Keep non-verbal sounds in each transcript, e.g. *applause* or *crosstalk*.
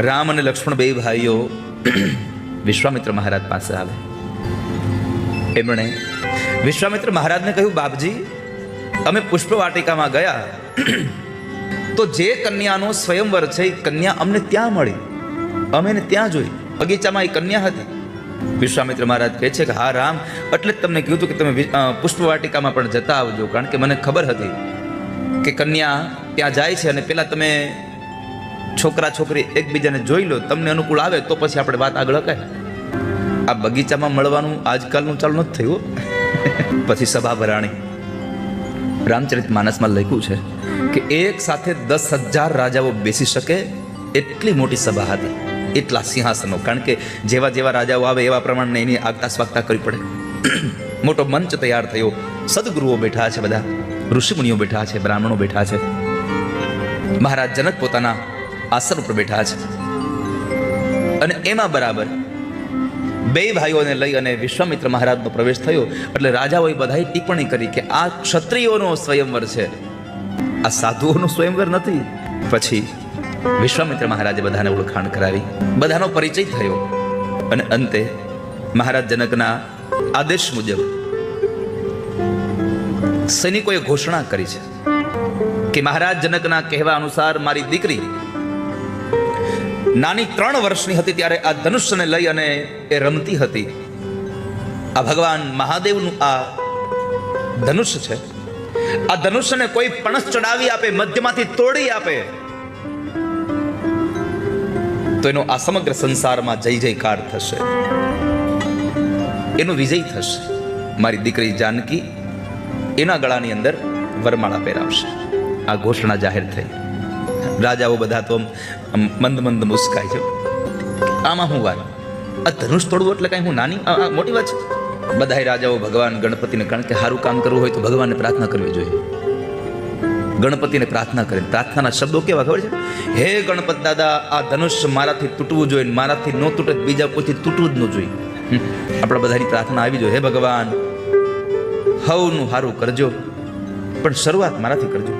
રામ અને લક્ષ્મણ બે ભાઈઓ વિશ્વામિત્ર મહારાજ પાસે આવે. એમણે વિશ્વામિત્ર મહારાજને કહ્યું, બાપજી, અમે પુષ્પ વાટિકામાં ગયા. તો જે કન્યાનો સ્વયંવર છે, એ કન્યા અમને ત્યાં મળી. અમે એને ત્યાં જોઈ. બગીચામાં એ કન્યા હતી. વિશ્વામિત્ર મહારાજ કહે છે કે, હા, રામ, એટલે જ તમને કીધું કે તમે પુષ્પ વાટિકામાં પણ જતા આવજો. કારણ કે મને ખબર હતી કે કન્યા ત્યાં જાય છે અને પેલા તમે છોકરા છોકરી એકબીજાને જોઈ લો, તમને અનુકૂળ આવે તો પછી આપણે વાત આગળ કહે આ બગીચામાં મળવાનું આજકાલનું ચાલુ નથી થયું *laughs* પછી સભા ભરાણી રામચરિત માનસમાં લખ્યું છે કે એક સાથે દસ હજાર રાજાઓ બેસી શકે એટલી મોટી સભા હતી એટલા સિંહાસનો. કારણ કે જેવા જેવા રાજાઓ આવે એવા પ્રમાણે એની આગતા સ્વાગતા કરવી પડે. *clears throat* મોટો મંચ તૈયાર થયો. સદગુરુઓ બેઠા છે બધા. ઋષિમુનિઓ બેઠા છે, બ્રાહ્મણો બેઠા છે. મહારાજ જનક પોતાના આસન ઉપર બેઠા છે. અને એમાં બરાબર બે ભાઈઓને લઈ અને વિશ્વામિત્ર મહારાજનો પ્રવેશ થયો. એટલે રાજાઓએ બધાએ ટિપ્પણી કરી કે આ ક્ષત્રિયોનો સ્વયંવર છે. આ સાધુઓનો સ્વયંવર નથી. પછી વિશ્વામિત્ર મહારાજે બધાને ઓળખાણ કરાવી. બધાનો પરિચય થયો. અને અંતે મહારાજ જનકના આદેશ મુજબ સૈનિકોએ ઘોષણા કરી છે કે મહારાજ જનકના કહેવા અનુસાર મારી દીકરી નાની ત્રણ વર્ષની હતી ત્યારે આ ધનુષ્યને લઈ અને એ રમતી હતી. આ ભગવાન મહાદેવનું આ ધનુષ્ય છે. આ ધનુષ્યને કોઈ પણસ ચડાવી આપે, મધ્યમાંથી તોડી આપે, તો એનો આ સમગ્ર સંસારમાં જય જયકાર થશે. એનો વિજય થશે. મારી દીકરી જાનકી એના ગળાની અંદર વરમાળા પહેરાવશે. આ ઘોષણા જાહેર થઈ. રાજાઓ બધા તો મંદ મંદ મુસ્કાય છે. આમાં હું વાત? આ ધનુષ તોડવું એટલે કાંઈ હું નાની? મોટી વાત છે? બધા રાજાઓ ભગવાન ગણપતિને કારણ કે સારું કામ કરવું હોય તો ભગવાનને પ્રાર્થના કરવી જોઈએ. ગણપતિને પ્રાર્થના કરે. પ્રાર્થનાના શબ્દો કેવા ખબર છે? હે ગણપત દાદા, આ ધનુષ મારાથી તૂટવું જોઈએ મારાથી ન તૂટે બીજા કોઈથી તૂટવું જ ન જોઈએ. આપણા બધાની પ્રાર્થના આવી જોઈએ. હે ભગવાન, હવનું સારું કરજો. પણ શરૂઆત મારાથી કરજો.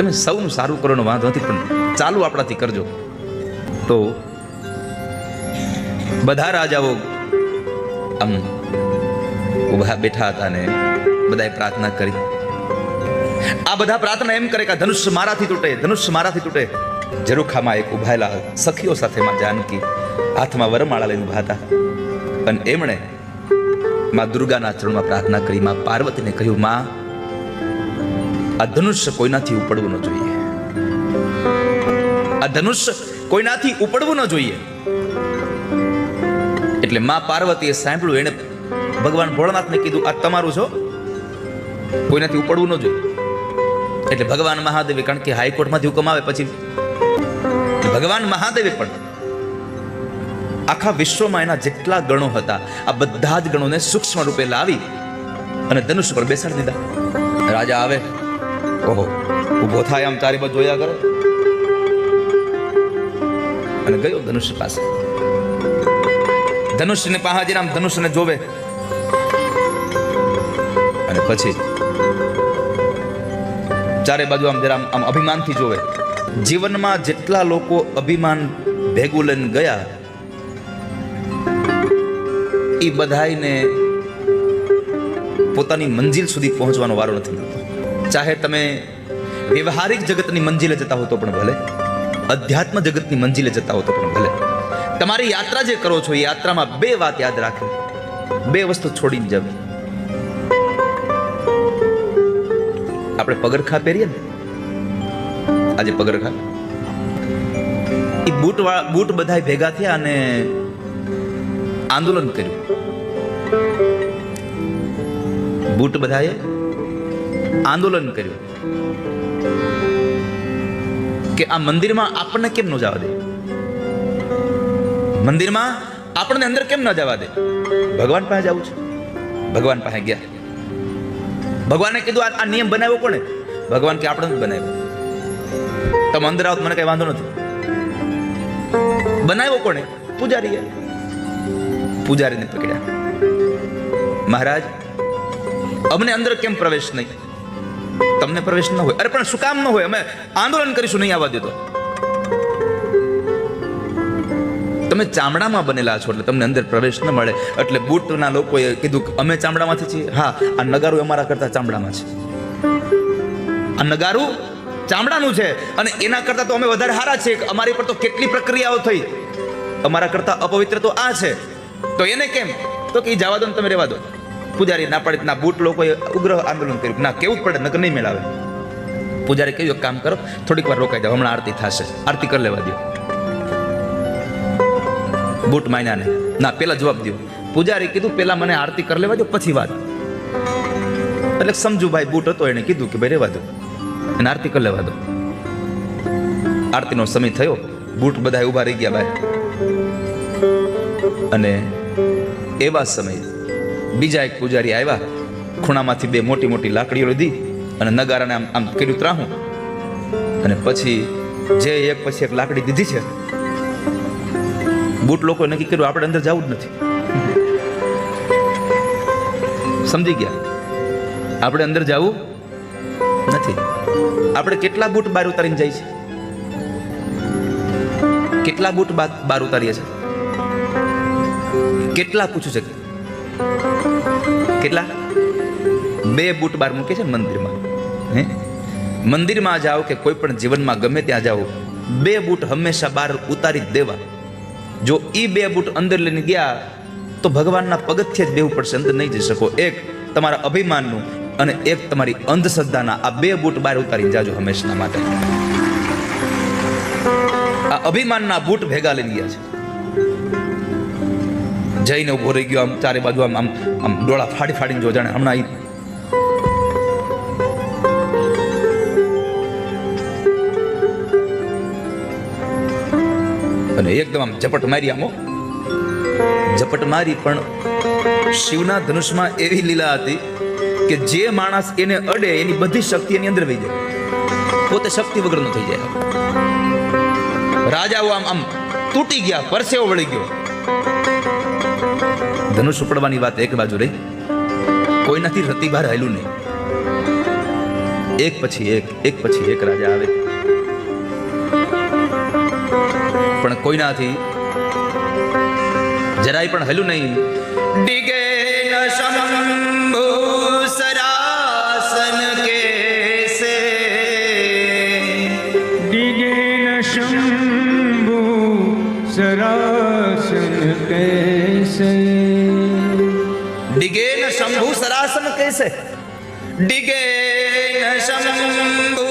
તમે સૌનું સારું કરવાનો વાંધો નથી, પણ ચાલુ આપણાથી કરજો. તો બધા રાજાઓ આમ ઊભા બેઠા હતા ને બધાએ પ્રાર્થના કરી. આ બધા પ્રાર્થના એમ કરે કે ધનુષ મારાથી તૂટે ધનુષ્ય મારાથી તૂટે. ઝરૂખામાં એક ઉભાયેલા સખીઓ સાથે માં જાનકી હાથમાં વરમાળા લઈને ઊભા હતા. અને એમણે માં દુર્ગાના ચરણમાં પ્રાર્થના કરી, માં પાર્વતીને કહ્યું, માં આ ધનુષ્ય કોઈનાથી ઉપડવું ન જોઈએ. આ ધનુષ્ય કોઈનાથી ઉપડવું ન જોઈએ. એટલે માં પાર્વતીએ સાંભળ્યું, એને ભગવાન ભોળનાથને કીધું, આ તમારું છો? કોઈનાથી ઉપડવું ન જોઈએ. એટલે ભગવાન મહાદેવે, કારણ કે હાઈકોર્ટમાંથી હુકમ આવે પછી, ભગવાન મહાદેવે પણ આખા વિશ્વમાં એના જેટલા ગણો હતા, આ બધા જ ગણોને સૂક્ષ્મ રૂપે લાવી અને ધનુષ પર બેસાડી દીધા. રાજા આવે ઓહો, ઊભો થાય આમ તારી બાજુ જોયા કરે? અને ગયો ધનુષ્ય પાસે. ધનુષ્યને પાસે જઈને આમ ધનુષ્યને જોવે. અને પછી ચારે બાજુ આમ જરા આમ- અભિમાનથી જોવે. જીવનમાં જેટલા લોકો અભિમાન ભેગું લઈને ગયા એ બધાને પોતાની મંજિલ સુધી પહોંચવાનો વારો નથી ચાહે તમે વ્યવહારિક જગતની મંજિલે જતા હો તો પણ ભલે, અધ્યાત્મ જગતની મંજિલે જતા હો તો પણ ભલે. તમારી યાત્રા જે કરો છો, એ યાત્રામાં બે વાત યાદ રાખવી બે વસ્તુ છોડીને જવી આપણે પગરખા પહેરીએ ને? આજે પગરખા? એ બૂટ બૂટ બધા ભેગા થયા અને આંદોલન કર્યું. બૂટ બધાએ આંદોલન કર્યું કે આ મંદિરમાં આપણને કેમ ન જવા દે? મંદિરમાં આપણને અંદર કેમ ન જવા દે? ભગવાન પાસે જવું છે. ભગવાન પાસે ગયા. ભગવાને કીધું, આ નિયમ બનાવ્યો કોણે? ભગવાન કે આપણે બનાવ્યો. તમે અંદર આવો મને કઈ વાંધો નથી. બનાવ્યો કોને પૂજારીએ. પૂજારીને પકડ્યા. મહારાજ, અમને અંદર કેમ પ્રવેશ નહીં? તમને પ્રવેશ ન હોય. અરે, પણ શું કામ ન હોય? અમે આંદોલન કરીશું, નહીં આવવા દેતો તમે ચામડામાં બનેલા છો, એટલે તમને અંદર પ્રવેશ ન મળે. એટલે બુટના લોકોએ કીધું કે અમે ચામડામાંથી છીએ. હા, આ નગારું અમારા કરતા ચામડામાં છે. આ નગારું ચામડાનું છે. અને એના કરતા તો અમે વધારે સારા છીએ અમારી પર તો કેટલી પ્રક્રિયાઓ થઈ. અમારા કરતા અપવિત્ર તો આ છે. તો એને કેમ? તો કે જવા દો ને તમે રહેવા દો. પૂજારી ના પાડી ના બૂટ લોકોએ ઉગ્ર આંદોલન કર્યું. ના, કેવું જ પડે, નકર નહીં મેળાવે. પૂજારી કહ્યું કામ કરો, થોડીક વાર રોકાઈ જાઓ, હમણાં આરતી થશે. આરતી કરી લેવા દો બૂટ માયનાને ના. પેલા જવાબ દો પૂજારી કીધું, પેલા મને આરતી કરી લેવા દો પછી વાત. એટલે સમજુ ભાઈ બૂટ હતો, એને કીધું કે, ભાઈ રહેવા દો અને આરતી કરી લેવા દો આરતીનો સમય થયો, બૂટ બધા ઊભા રહી ગયા ભાઈ અને એવા સમયે બીજા એક પૂજારી આવ્યા. ખૂણામાંથી બે મોટી મોટી લાકડીઓ લીધી અને નગારાને આમ આમ કર્યું ત્રાહું. અને પછી જે એક પછી એક લાકડી દીધી છે, બૂટ લોકોએ નક્કી કર્યું આપણે અંદર જવું જ નથી. સમજી ગયા. આપણે અંદર જવું નથી. આપણે કેટલા બૂટ બાર ઉતારીને જાય છે કેટલા બૂટ બા- બાર ઉતારીએ છીએ? કેટલા પૂછું છે? કેટલા? બે બૂટ બાર મૂકે છે મંદિરમાં. હે? મંદિરમાં જાઓ કે કોઈ પણ જીવનમાં ગમે ત્યાં જાઓ, બે બૂટ હંમેશા બહાર ઉતારી દેવા. જો એ બે બૂટ અંદર લઈને ગયા, તો ભગવાનના પગથિયે જ બેવું પડશે અંદર નહીં જઈ શકો. એક તમારા અભિમાનનું અને એક તમારી અંધશ્રદ્ધાના આ બે બૂટ બહાર ઉતારી જાજો હંમેશના માટે. આ અભિમાનના બૂટ ભેગા લઈ ગયા છે. જઈને ઊભો રહી ગયો આમ ચારે બાજુ આમ આમ આમ ડોળા ફાડી ફાડીને જો જાણે હમણાં ઈ અને એકદમ આમ ઝપટ મારી આમો ઝપટ મારી પણ શિવના ધનુષમાં એવી લીલા હતી કે જે માણસ એને અડે એની બધી શક્તિ એની અંદર વહી જાય. પોતે શક્તિ વગરનો થઈ જાય. રાજાઓ આમ આમ તૂટી ગયા, પરસેવો વળી ગયો. ધનુષ ઉપડવાની વાત એક બાજુ રહી. કોઈનાથી રતિભાર હાલ્યું નહીં. એક પછી એક એક પછી એક રાજા આવે. પણ કોઈનાથી જરાય પણ હલ્યું નહીં. ડિગે સરાસન કેસે न ન શંભુ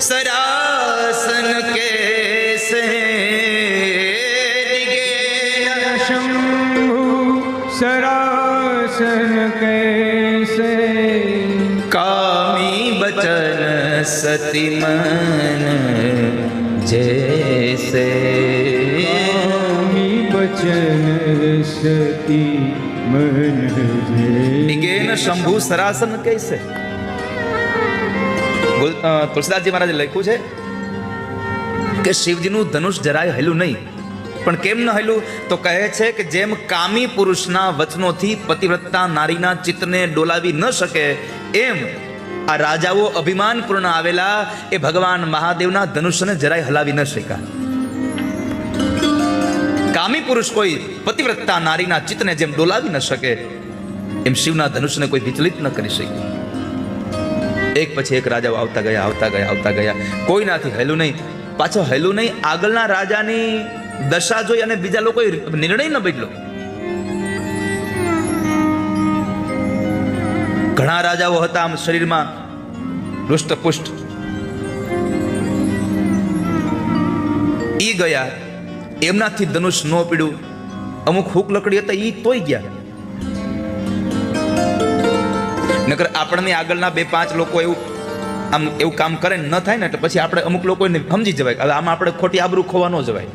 સરાસન કેસે. ડિગે ન શંભુ સરાસન कामी કામી सती સતી મન જૈસે. સ્વામી सती નિગેન શંભુ સરાસન કૈસે તુલસીદાસજી મહારાજે લખ્યું છે કે શિવજીનું ધનુષ જરાય હેલું નહીં. પણ કેમ ન હેલું? તો કહે છે કે જેમ કામી પુરુષના વચનોથી પતિવ્રતા નારીના ચિત્તને ડોલાવી ન શકે, એમ આ રાજાઓ અભિમાનપૂર્ણ આવેલા એ ભગવાન મહાદેવના ધનુષ્યને જરાય હલાવી ન શક્યા. કામી પુરુષ કોઈ પતિવ્રતા નારીના ચિત્તને જેમ ડોલાવી ન શકે, એમ શિવના ધનુષને કોઈ વિચલિત ન કરી શકે. એક પછી એક રાજાઓ આવતા ગયા આવતા ગયા આવતા ગયા. કોઈનાથી હેલું નહીં. પાછો હેલું નહીં, આગળના રાજાની દશા જોઈ અને બીજા લોકોએ નિર્ણય ન બદલ્યો. ઘણા રાજાઓ હતા આમ શરીરમાં રુષ્ટ પુષ્ટ ઈ ગયા એમનાથી ધનુષ ન પીડ્યું. અમુક હુક લકડી હતા એ તોય ગયા. નકર આપણને આગળના બે પાંચ લોકો એવું આમ એવું કામ કરે ન થાય ને, એટલે પછી આપણે અમુક લોકોને સમજી જવાય હવે આમાં આપણે ખોટી આબરૂ ખોવા ન જવાય.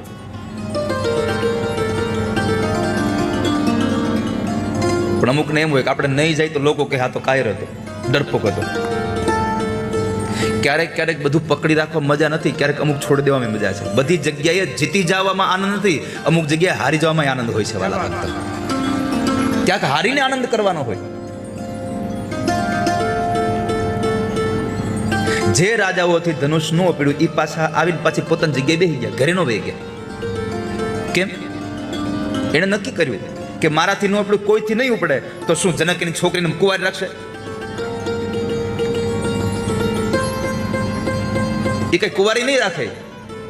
પણ અમુકને એમ હોય કે આપણે નહીં જાય તો લોકો કહે હા તો કાયર હતો, ડરપોક હતો. ક્યારેક ક્યારેક બધું પકડી રાખવા મજા નથી, ક્યારેક અમુક છોડી દેવામાં મજા છે. બધી જગ્યાએ જીતી જવામાં આનંદ નથી, અમુક જગ્યાએ હારી જવામાં આનંદ હોય છે, વાલા ભક્ત. ક્યાંક હારીને આનંદ કરવાનો હોય. જે રાજાઓથી ધનુષ ન પીડ્યું એ પાછા આવીને પાછી પોતાની જગ્યાએ બેસી ગયા, ઘરે નો બેસી ગયા. કેમ? એણે નક્કી કર્યું કે મારાથી ન પડ્યું કોઈથી નહીં ઉપડે, તો શું જનકની છોકરીને કુંવારી રાખશે? એ કઈ કુંવારી નહીં રાખે.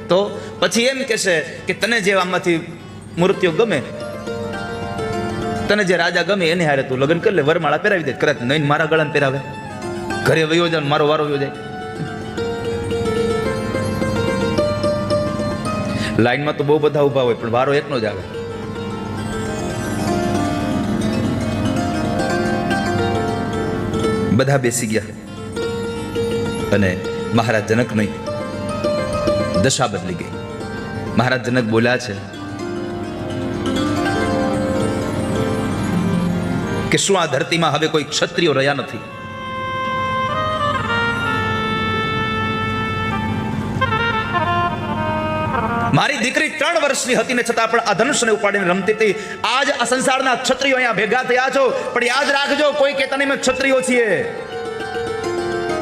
તો પછી એમ કહેશે કે તને જે આમાંથી મૃત્યુ ગમે, તને જે રાજા ગમે એને હારે તું લગ્ન કરી લે, વરમાળા પહેરાવી દે, કદાચ નહીં મારા ગળાને પહેરાવે. ઘરે વયો જાય મારો વારો વયો જાય. લાઈનમાં તો બહુ બધા ઊભા હોય, પણ વારો એકનો જ આવે. બધા બેસી ગયા. અને મહારાજ જનક નહીં. દશા બદલી ગઈ. મહારાજ જનક બોલ્યા છે કે શું આ ધરતીમાં હવે કોઈ ક્ષત્રિયો રહ્યા નથી? મારી દીકરી ત્રણ વર્ષની હતી ને છતાં પણ આ ધનુષને ઉપાડીને રમતી હતી. આજ આ સંસારના ક્ષત્રિયો અહીંયા ભેગા થયા છો. પણ યાદ રાખજો કોઈ કહેતા નહીં મેં ક્ષત્રિયો છીએ.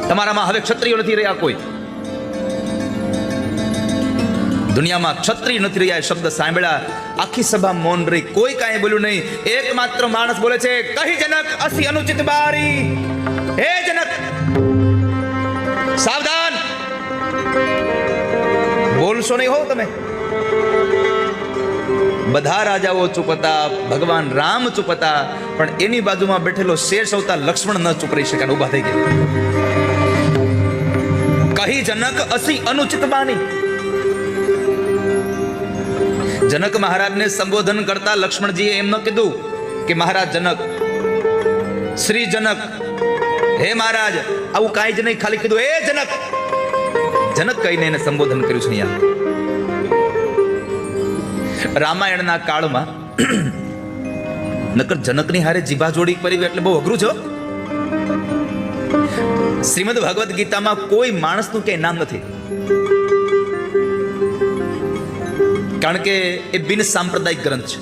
તમારામાં હવે ક્ષત્રિયો નથી રહ્યા કોઈ. દુનિયામાં છત્રી નથી રહ્યા શબ્દ સાંભળ્યા. આખી સભા મૌન રહી. કોઈ કાંઈ બોલ્યું નહીં. એકમાત્ર માણસ બોલે છે, કહી જનક, અસી અનુચિત બારી. હે જનક! સાવધાન! બોલશો નહીં હો તમે. બધા રાજાઓ ચૂપ હતા ભગવાન રામ ચૂપ હતા પણ એની બાજુમાં બેઠેલો શેર સૌતા લક્ષ્મણ ન ચૂપ રહી શક્યા ઊભા થઈ ગયા. કહી જનક, અસી અનુચિત બાની જનક મહારાજને સંબોધન કરતા લક્ષ્મણજીએ એમ કીધું કે મહારાજ જનક, શ્રી જનક, હે મહારાજ, આવું કાંઈ જ નહીં, ખાલી કીધું, એ જનક! જનક કહીને એને સંબોધન કર્યું છે અહીંયા. રામાયણના કાળમાં *clears throat* નકર જનકની હારે જીભા જોડી કરી એટલે બહુ અઘરું છો. શ્રીમદ ભગવદ્ ગીતામાં કોઈ માણસનું ક્યાંય નામ નથી. કારણ કે એ બિન સાંપ્રદાયિક ગ્રંથ છે.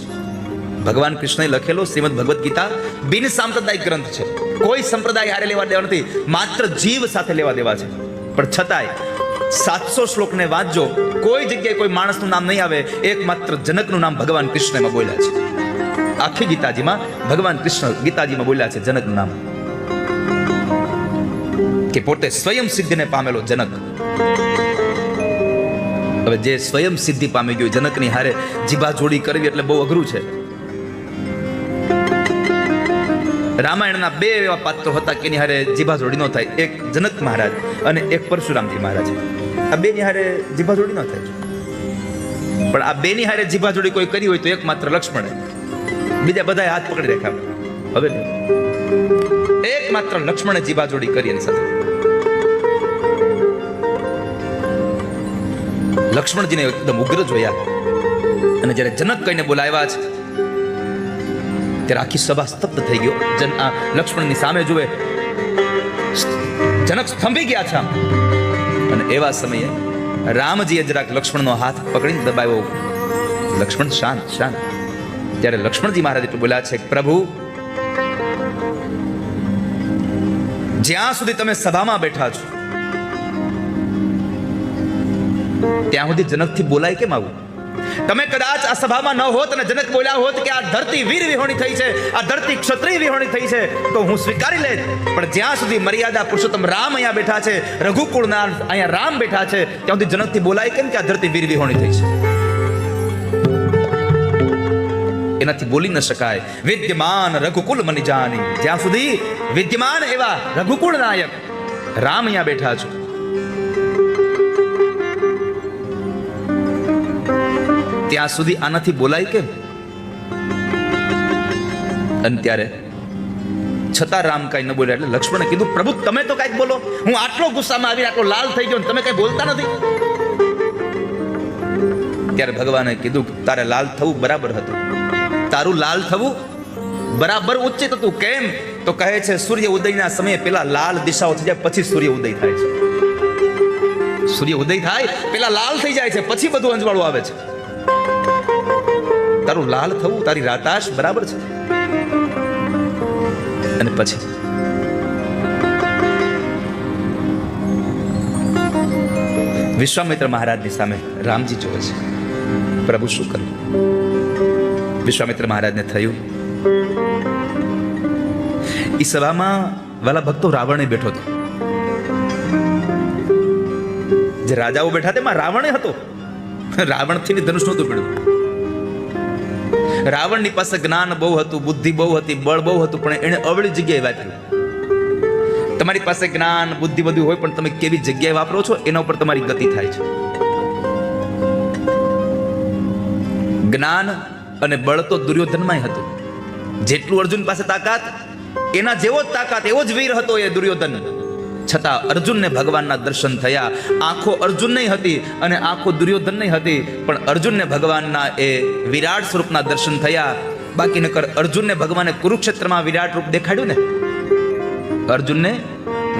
ભગવાન કૃષ્ણએ લખેલો શ્રીમદ ભગવદ્ ગીતા બિન સાંપ્રદાયિક ગ્રંથ છે. કોઈ સંપ્રદાય હારે લેવા દેવા નથી, માત્ર જીવ સાથે લેવા દેવા છે. પણ છતાંય સાતસો શ્લોકને વાંચજો, કોઈ જગ્યાએ કોઈ માણસનું નામ નહીં આવે, એકમાત્ર જનકનું નામ ભગવાન કૃષ્ણમાં બોલ્યા છે. આખી ગીતાજીમાં ભગવાન કૃષ્ણ ગીતાજીમાં બોલ્યા છે જનકનું નામ. કે પોતે સ્વયં સિદ્ધિને પામેલો જનક. હવે જે સ્વયં સિદ્ધિ પામી ગયું, જનકની હારે જીભા જોડી કરવી એટલે બહુ અઘરું છે. રામાયણના બે એવા પાત્રો હતા કે હારે જીભા જોડી ન થાય. એક જનક મહારાજ અને એક પરશુરામજી મહારાજ. આ બે ની હારે જીભા જોડી ન થાય. પણ આ બેની હારે જીભા જોડી કોઈ કરી હોય તો એક માત્ર લક્ષ્મણે. બીજા બધા હાથ પકડી રાખ્યા. હવે એકમાત્ર એક માત્ર લક્ષ્મણે જીભા જોડી કરી એની સાથે. લક્ષ્મણજીને એકદમ ઉગ્ર જોયા. અને જ્યારે જનક કહીને બોલાવ્યા છે ત્યારે આખી સભા સ્તબ્ધ થઈ ગયો. જન આ લક્ષ્મણની સામે જુએ. જનક સ્તંભી ગયા છે અને એવા સમયે રામજીએ જરાક લક્ષ્મણનો હાથ પકડીને દબાવ્યો. લક્ષ્મણ શાંત શાંત. ત્યારે લક્ષ્મણજી મહારાજ બોલ્યા છે પ્રભુ, જ્યાં સુધી તમે સભામાં બેઠા છો ત્યાં સુધી જનકથી બોલાય કેમ આવું? તમે કદાચ આ સભામાં ન હોત અને જનક બોલ્યા હોત કે આ ધરતી વીર વિહોણી થઈ છે, આ ધરતી ક્ષત્રિય વિહોણી થઈ છે, તો હું સ્વીકારી લેત. પણ જ્યાં સુધી મર્યાદા પુરુષોત્તમ રામ અહીંયા બેઠા છે, રઘુકુળના અહીંયા રામ બેઠા છે, ત્યાં સુધી જનકથી બોલાય કેમ કે આ ધરતી વીર વિહોણી થઈ છે? એનાથી બોલી ન શકાય. વિદ્યમાન રઘુકુલ મની જાની જ્યાં સુધી વિદ્યમાન એવા રઘુકુળ નાયક રામ અહીંયા બેઠા છો ત્યાં સુધી આનાથી બોલાય કેમ? અને ત્યારે છતાં રામ કાંઈ ન બોલ્યા એટલે લક્ષ્મણે કીધું, પ્રભુ, તમે તો કાંઈક બોલો. હું આટલો ગુસ્સામાં આવીને આટલો લાલ થઈ ગયો તમે કઈ બોલતા નથી. ત્યારે ભગવાને કીધું તારે લાલ થવું બરાબર હતું. તારું લાલ થવું બરાબર ઉચિત હતું. કેમ? તો કહે છે, સૂર્ય ઉદયના સમયે પેલા લાલ દિશાઓ થઈ જાય, પછી સૂર્ય ઉદય થાય છે. સૂર્ય ઉદય થાય, પેલા લાલ થઈ જાય છે, પછી બધું અંજવાળું આવે છે. તારું લાલ થવું, તારી રાતાશ બરાબર છે. અને પછી? વિશ્વામિત્ર મહારાજની સામે રામજી જોવે છે. પ્રભુ શું કરે વિશ્વામિત્ર મહારાજને થયું એ સભામાં વાલા ભક્તો રાવણે બેઠો હતો. જે રાજાઓ બેઠા તેમાં રાવણે હતો. રાવણથી બી ધનુષ નહોતું પડ્યું. રાવણની પાસે જ્ઞાન બહુ હતું, બુદ્ધિ બહુ હતી, બળ બહુ હતું, પણ એણે અવળી જગ્યાએ વાપર્યું. તમારી પાસે જ્ઞાન, બુદ્ધિ બધું હોય, પણ તમે કેવી જગ્યાએ વાપરો છો, એના ઉપર તમારી ગતિ થાય છે. જ્ઞાન અને બળ તો દુર્યોધનમાંય હતું. જેટલું અર્જુન પાસે તાકાત, એના જેવો જ તાકાત, એવો જ વીર હતો એ દુર્યોધન છતાં અર્જુનને ભગવાનના દર્શન થયા. આંખો અર્જુન નહીં હતી અને આંખો દુર્યોધન નહીં હતી. પણ અર્જુનને ભગવાનના એ વિરાટ સ્વરૂપના દર્શન થયા. બાકી નકર અર્જુનને ભગવાને કુરુક્ષેત્રમાં વિરાટ રૂપ દેખાડ્યું ને? અર્જુનને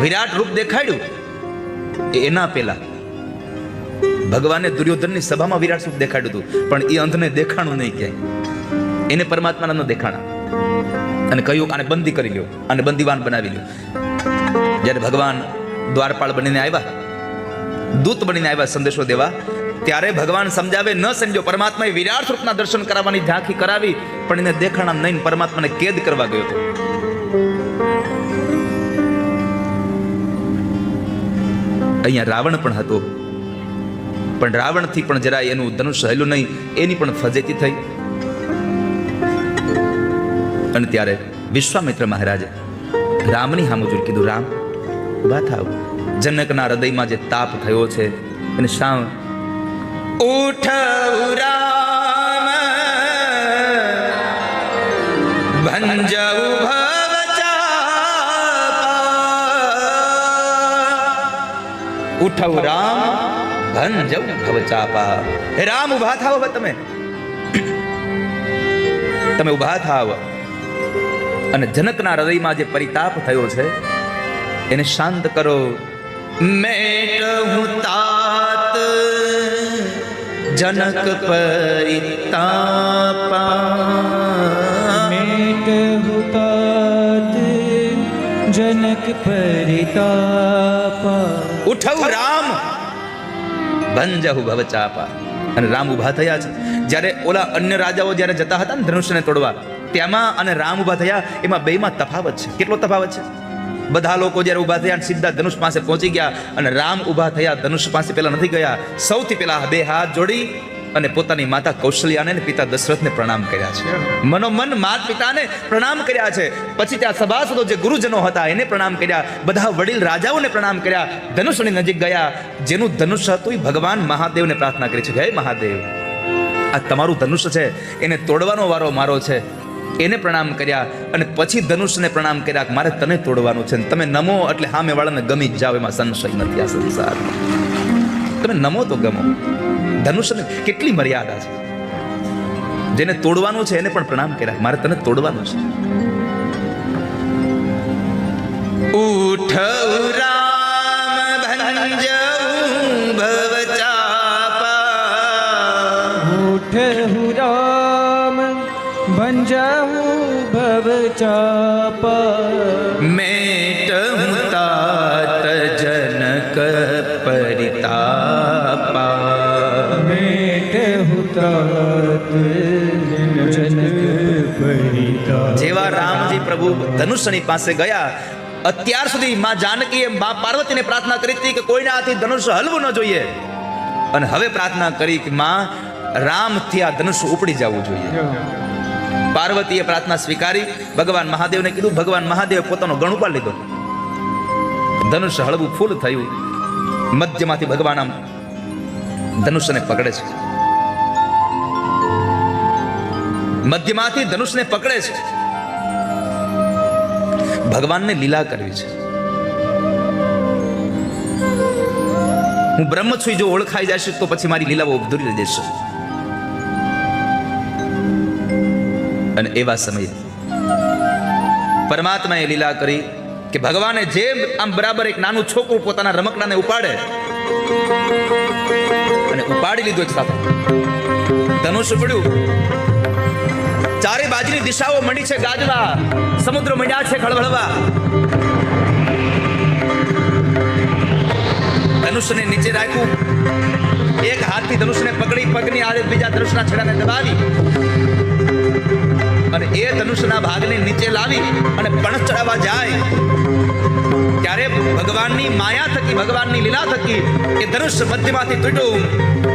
વિરાટ રૂપ દેખાડ્યું? એના પેલા. ભગવાને દુર્યોધનની સભામાં વિરાટ રૂપ દેખાડ્યું હતું. પણ એ અંધને દેખાણું નહીં ક્યાંય એને પરમાત્માના ન દેખાણા. અને કહ્યું, આને બંદી કરી લ્યો. આને બંદીવાન બનાવી લ્યો. જ્યારે ભગવાન દ્વારપાળ બનીને આવ્યા, દૂત બનીને આવ્યા સંદેશો દેવા, ત્યારે ભગવાન સમજાવે, ન સમજો, પરમાત્માએ વિરાટ સ્વરૂપના દર્શન કરાવવાની ઝાંખી કરાવી, પણ એને દેખાણા નહીં પરમાત્માને કેદ કરવા ગયો હતો. અહીંયા રાવણ પણ હતો. પણ રાવણથી પણ જરા એનું ધનુષ સહેલું નહીં, એની પણ ફજેતી થઈ. અને ત્યારે વિશ્વામિત્ર મહારાજે રામની હામુજુર કીધું, રામ ઊભા થાવ. જનકના હૃદયમાં જે તાપ થયો છે, એને શા ઉઠ રામ. ભવચાપા. ઉઠવ રામ, ભંજવ ભવચાપા. હે રામ ઊભા થાવ હવે તમે. તમે ઊભા થાવ. અને જનકના હૃદયમાં જે પરિતાપ થયો છે એને શાંત કરો. મેં કહું તાત જનક પરિતાપા. મેં તાત જનક પરિતાપા. ઉઠવ રામ. ભંજહુ ભવચાપા અને રામ ઊભા થયા છે. જ્યારે ઓલા અન્ય રાજાઓ જ્યારે જતા હતા ને ધનુષ્યને તોડવા તેમાં અને રામ ઊભા થયા એમાં બેમાં તફાવત છે. કેટલો તફાવત છે? બધા લોકો જ્યારે ઊભા થયા અને સીધા ધનુષ પાસે પહોંચી ગયા અને રામ ઊભા થયા, ધનુષ પાસે પેલા નથી ગયા. સૌથી પેલા બે હાથ જોડી અને પોતાની માતા કૌશલ્યાને પિતા દશરથને પ્રણામ કર્યા છે. મનોમન માત પિતાને પ્રણામ કર્યા છે. પછી ત્યાં સભાસદો જે ગુરુજનો હતા, એને પ્રણામ કર્યા. બધા વડીલ રાજાઓને પ્રણામ કર્યા. ધનુષની નજીક ગયા. જેનું ધનુષ હતું એ ભગવાન મહાદેવને પ્રાર્થના કરી છે. હે મહાદેવ. આ તમારું ધનુષ છે. એને તોડવાનો વારો મારો છે. એને પ્રણામ કર્યા અને પછી ધનુષને પ્રણામ કર્યા મારે તને તોડવાનું છે તમે નમો એટલે હામે વાળાને ગમી જ જાવ એમાં સંશય નથી આ સંસાર તમે નમો તો ગમો. ધનુષને કેટલી મર્યાદા છે? જેને તોડવાનું છે એને પણ પ્રણામ કર્યા મારે તને તોડવાનું છે. ઉઠ રામ ભંજવું ભવ ચાપા. ઉઠ भंजहु भव चापा મેટ હું तात જનક પરિતાપા मेट हुतात जनक परितापा જેવા રામજી પ્રભુ ધનુષની પાસે ગયા અત્યાર સુધી માં જાનકીએ માં પાર્વતીને પ્રાર્થના કરી હતી કે કોઈના હાથથી ધનુષ હલવું ન જોઈએ અને હવે પ્રાર્થના કરી કે માં રામથી આ ધનુષ ઉપડી જવું જોઈએ પાર્વતીએ પ્રાર્થના સ્વીકારી. ભગવાન મહાદેવને કીધું, ભગવાન મહાદેવે પોતાનો ગણ ઉપાડ લીધો. ધનુષ હળવું ફૂલ થયું. મધ્યમાંથી ભગવાન આમ ધનુષને પકડે છે. મધ્યમાંથી ધનુષને પકડે છે. ભગવાનને લીલા કરવી છે. હું બ્રહ્મ છું જો ઓળખાઈ જશે તો પછી મારી લીલાઓ અધૂરી રહી જશે. અને એવા સમયે. પરમાત્માએ લીલા કરી કે ભગવાને જેમ આમ બરાબર એક નાનું છોકરું પોતાના રમકડાને ઉપાડે અને ઉપાડી લીધું એક સાથે. ધનુષ પડ્યું ચારે બાજુની દિશાઓ મંડી છે ગાજવા. સમુદ્ર મંડ્યા છે ખળભળવા. ધનુષને નીચે રાખ્યું. એક હાથથી ધનુષને પકડી, પગની આડે બીજા ધનુષના છેડાને દબાવી. એ ધનુષના ભાગને નીચે લાવી અને પણસ ચડાવવા જાય. ત્યારે ભગવાનની માયા થકી, ભગવાનની લીલા થકી એ ધનુષ મધ્યમાંથી તૂટ્યું.